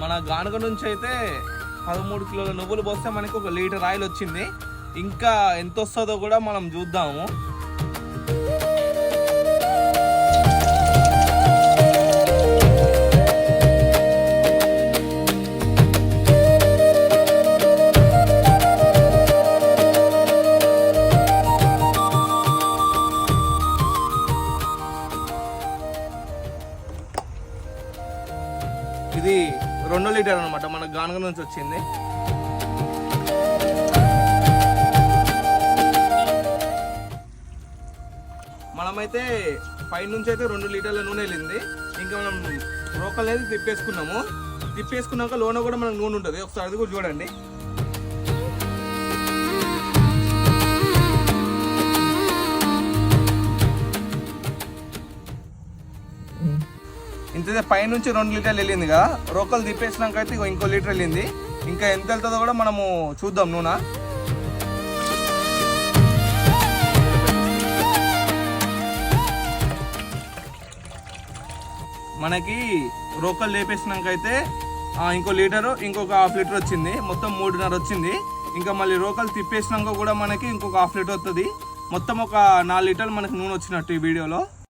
మన గానుగ నుంచి అయితే పదమూడు కిలోల నువ్వులు పోస్తే మనకి ఒక లీటర్ ఆయిల్ వచ్చింది. ఇంకా ఎంత వస్తుందో కూడా మనం చూద్దాము. ఇది రెండో లీటర్ అనమాట మన గానుగ నుంచి వచ్చింది. మనమైతే పైనుంచి అయితే రెండు లీటర్ల నూనె వెళ్ళింది. ఇంకా మనం రోకల్ అనేది తిప్పేసుకున్నాము. తిప్పేసుకున్నాక లోన కూడా మనకు నూనె ఉంటుంది. ఒకసారి అది కూడా చూడండి. ఇంత పైనుంచి రెండు లీటర్లు వెళ్ళింది కదా? రోకలు తిప్పేసినాక అయితే ఇంకో లీటర్ వెళ్ళింది. ఇంకా ఎంత వెళ్తుందో కూడా మనము చూద్దాం నూనె? మనకి రోకలు లేపేసినాక అయితే ఇంకో లీటరు ఇంకొక హాఫ్ లీటర్ వచ్చింది. మొత్తం మూడున్నర వచ్చింది. ఇంకా మళ్ళీ రోకలు తిప్పేసినాక కూడా మనకి ఇంకొక హాఫ్ లీటర్ వస్తుంది మొత్తం ఒక నాలుగు లీటర్లు మనకి నూనె వచ్చినట్టు ఈ వీడియోలో.